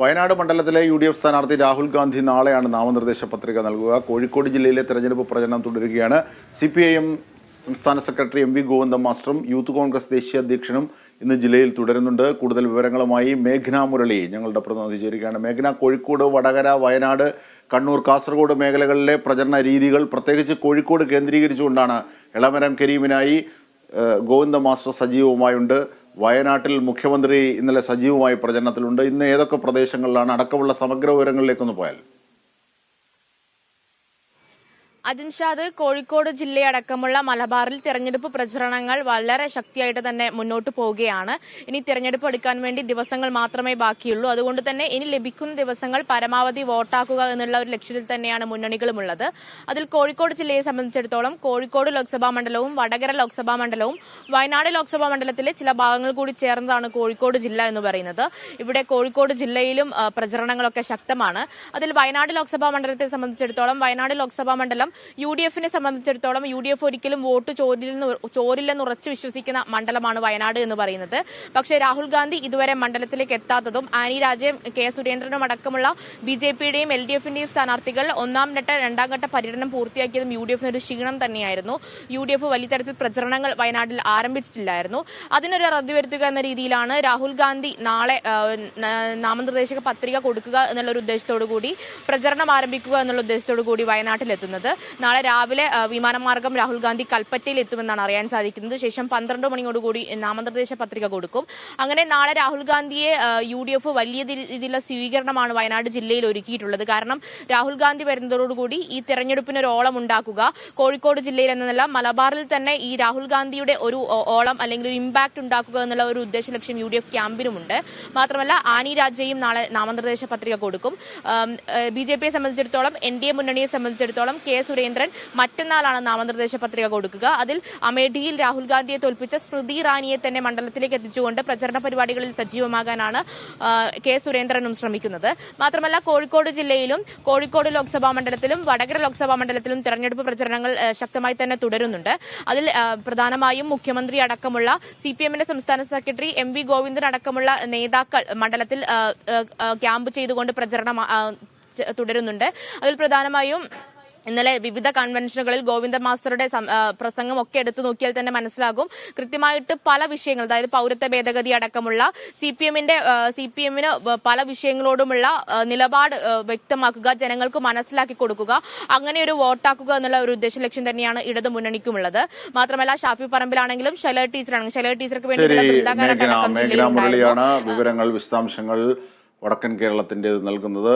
വയനാട് മണ്ഡലത്തിലെ U D F സ്ഥാനാർത്ഥി രാഹുൽ ഗാന്ധി നാളെയാണ് നാമനിർദ്ദേശ പത്രിക നൽകുക. കോഴിക്കോട് ജില്ലയിലെ തെരഞ്ഞെടുപ്പ് പ്രചരണം തുടരുകയാണ്. സി പി ഐ എം സംസ്ഥാന സെക്രട്ടറി എം വി ഗോവിന്ദ മാസ്റ്ററും യൂത്ത് കോൺഗ്രസ് ദേശീയ അധ്യക്ഷനും ഇന്ന് ജില്ലയിൽ തുടരുന്നുണ്ട്. കൂടുതൽ വിവരങ്ങളുമായി മേഘ്ന മുരളി ഞങ്ങളുടെ പ്രതിനിധി ചേരുകയാണ്. മേഘ്ന കോഴിക്കോട് വടകര വയനാട് കണ്ണൂർ കാസർഗോഡ് മേഖലകളിലെ പ്രചരണ രീതികൾ പ്രത്യേകിച്ച് കോഴിക്കോട് കേന്ദ്രീകരിച്ചുകൊണ്ടാണ് ഇളമരം കരീമിനായി ഗോവിന്ദ മാസ്റ്റർ സജീവമായുണ്ട് വയനാട്ടിൽ മുഖ്യമന്ത്രി ഇന്നലെ സജീവമായി പ്രചരണത്തിലുണ്ട്. ഇന്ന് ഏതൊക്കെ പ്രദേശങ്ങളിലാണ് അടക്കമുള്ള സമഗ്ര വിവരങ്ങളിലേക്കൊന്ന് പോയാൽ? അജിംഷാദ് കോഴിക്കോട് ജില്ലയടക്കമുള്ള മലബാറിൽ തെരഞ്ഞെടുപ്പ് പ്രചരണങ്ങൾ വളരെ ശക്തിയായിട്ട് തന്നെ മുന്നോട്ട് പോവുകയാണ്. ഇനി തെരഞ്ഞെടുപ്പ് എടുക്കാൻ വേണ്ടി ദിവസങ്ങൾ മാത്രമേ ബാക്കിയുള്ളൂ. അതുകൊണ്ട് തന്നെ ഇനി ലഭിക്കുന്ന ദിവസങ്ങൾ പരമാവധി വോട്ടാക്കുക എന്നുള്ള ഒരു ലക്ഷ്യത്തിൽ തന്നെയാണ് മുന്നണികളുമുള്ളത്. അതിൽ കോഴിക്കോട് ജില്ലയെ സംബന്ധിച്ചിടത്തോളം കോഴിക്കോട് ലോക്സഭാ മണ്ഡലവും വടകര ലോക്സഭാ മണ്ഡലവും വയനാട് ലോക്സഭാ മണ്ഡലത്തിലെ ചില ഭാഗങ്ങൾ കൂടി ചേർന്നതാണ് കോഴിക്കോട് ജില്ല എന്ന് പറയുന്നത്. ഇവിടെ കോഴിക്കോട് ജില്ലയിലും പ്രചരണങ്ങളൊക്കെ ശക്തമാണ്. അതിൽ വയനാട് ലോക്സഭാ മണ്ഡലത്തെ സംബന്ധിച്ചിടത്തോളം വയനാട് ലോക്സഭാ മണ്ഡലം യു ഡി എഫിനെ സംബന്ധിച്ചിടത്തോളം യു ഡി എഫ് ഒരിക്കലും വോട്ട് ചോരില്ലെന്ന് ചോരില്ലെന്ന് ഉറച്ചു വിശ്വസിക്കുന്ന മണ്ഡലമാണ് വയനാട് എന്ന് പറയുന്നത്. പക്ഷേ രാഹുൽ ഗാന്ധി ഇതുവരെ മണ്ഡലത്തിലേക്ക് എത്താത്തതും ആനി രാജയും കെ സുരേന്ദ്രനും അടക്കമുള്ള ബി ജെ പിയുടെയും എൽ ഡി എഫിന്റെയും സ്ഥാനാർത്ഥികൾ ഒന്നാം ഘട്ട രണ്ടാം ഘട്ട പര്യടനം പൂർത്തിയാക്കിയതും യു ഡി എഫിന് ഒരു ക്ഷീണം തന്നെയായിരുന്നു. യു ഡി എഫ് വലിയ തരത്തിൽ പ്രചരണങ്ങൾ വയനാട്ടിൽ ആരംഭിച്ചിട്ടില്ലായിരുന്നു. അതിനൊരു റദ്ദു വരുത്തുക എന്ന രീതിയിലാണ് രാഹുൽ ഗാന്ധി നാളെ നാമനിർദ്ദേശക പത്രിക കൊടുക്കുക എന്നുള്ള ഒരു ഉദ്ദേശത്തോടു കൂടി പ്രചരണം ആരംഭിക്കുക എന്നുള്ള ഉദ്ദേശത്തോടു കൂടി വയനാട്ടിൽ എത്തുന്നത് നാളെ രാവിലെ വിമാനമാർഗം രാഹുൽ ഗാന്ധി കൽപ്പറ്റയിൽ എത്തുമെന്നാണ് അറിയാൻ സാധിക്കുന്നത്. ശേഷം പന്ത്രണ്ട് മണിയോടുകൂടി നാമനിർദ്ദേശ പത്രിക കൊടുക്കും. അങ്ങനെ നാളെ രാഹുൽ ഗാന്ധിയെ യു ഡി എഫ് വലിയ രീതി- രീതിയിലുള്ള സ്വീകരണമാണ് വയനാട് ജില്ലയിൽ ഒരുക്കിയിട്ടുള്ളത്. കാരണം രാഹുൽ ഗാന്ധി വരുന്നതോടുകൂടി ഈ തെരഞ്ഞെടുപ്പിന് ഒരു ഓളം ഉണ്ടാക്കുക കോഴിക്കോട് ജില്ലയിൽ എന്നല്ല മലബാറിൽ തന്നെ ഈ രാഹുൽ ഗാന്ധിയുടെ ഒരു ഓളം അല്ലെങ്കിൽ ഒരു ഇമ്പാക്ട് ഉണ്ടാക്കുക എന്നുള്ള ഒരു ഉദ്ദേശ ലക്ഷ്യം യു ഡി എഫ് ക്യാമ്പിനുമുണ്ട്. മാത്രമല്ല ആനി രാജയും നാളെ നാമനിർദ്ദേശ പത്രിക കൊടുക്കും. ബി ജെ പിയെ സംബന്ധിച്ചിടത്തോളം എൻ ഡി എ മുന്നണിയെ സംബന്ധിച്ചിടത്തോളം കെ സുരേന്ദ്രൻ മറ്റന്നാളാണ് നാമനിർദ്ദേശ പത്രിക കൊടുക്കുക. അതിൽ അമേഠിയിൽ രാഹുൽ ഗാന്ധിയെ തോൽപ്പിച്ച സ്മൃതി ഇറാനിയെ തന്നെ മണ്ഡലത്തിലേക്ക് എത്തിച്ചുകൊണ്ട് പ്രചരണ പരിപാടികളിൽ സജീവമാകാനാണ് കെ സുരേന്ദ്രനും ശ്രമിക്കുന്നത്. മാത്രമല്ല കോഴിക്കോട് ജില്ലയിലും കോഴിക്കോട് ലോക്സഭാ മണ്ഡലത്തിലും വടകര ലോക്സഭാ മണ്ഡലത്തിലും തെരഞ്ഞെടുപ്പ് പ്രചരണങ്ങൾ ശക്തമായി തന്നെ തുടരുന്നുണ്ട്. അതിൽ പ്രധാനമായും മുഖ്യമന്ത്രി അടക്കമുള്ള സി പി എമ്മിന്റെ സംസ്ഥാന സെക്രട്ടറി എം വി ഗോവിന്ദൻ അടക്കമുള്ള നേതാക്കൾ മണ്ഡലത്തിൽ ക്യാമ്പ് ചെയ്തുകൊണ്ട് പ്രചരണം തുടരുന്നുണ്ട്. അതിൽ പ്രധാനമായും ഇന്നലെ വിവിധ കൺവെൻഷനുകളിൽ ഗോവിന്ദ മാസ്റ്ററുടെ പ്രസംഗം ഒക്കെ എടുത്തു നോക്കിയാൽ തന്നെ മനസ്സിലാകും. കൃത്യമായിട്ട് പല വിഷയങ്ങൾ അതായത് പൗരത്വ ഭേദഗതി അടക്കമുള്ള സി പി എമ്മിന്റെ സി പി എമ്മിന് പല വിഷയങ്ങളോടുമുള്ള നിലപാട് വ്യക്തമാക്കുക ജനങ്ങൾക്ക് മനസ്സിലാക്കി കൊടുക്കുക അങ്ങനെ ഒരു വോട്ടാക്കുക എന്നുള്ള ഒരു ഉദ്ദേശ ലക്ഷ്യം തന്നെയാണ് ഇടതു മുന്നണിക്കുമുള്ളത്. മാത്രമല്ല ഷാഫി പറമ്പിലാണെങ്കിലും ശൈല ടീച്ചറാണെങ്കിലും ശൈല ടീച്ചർക്ക് വേണ്ടി വിവരങ്ങൾ വിശദാംശങ്ങൾ വടക്കൻ കേരളത്തിന്റെത് നൽകുന്നത്.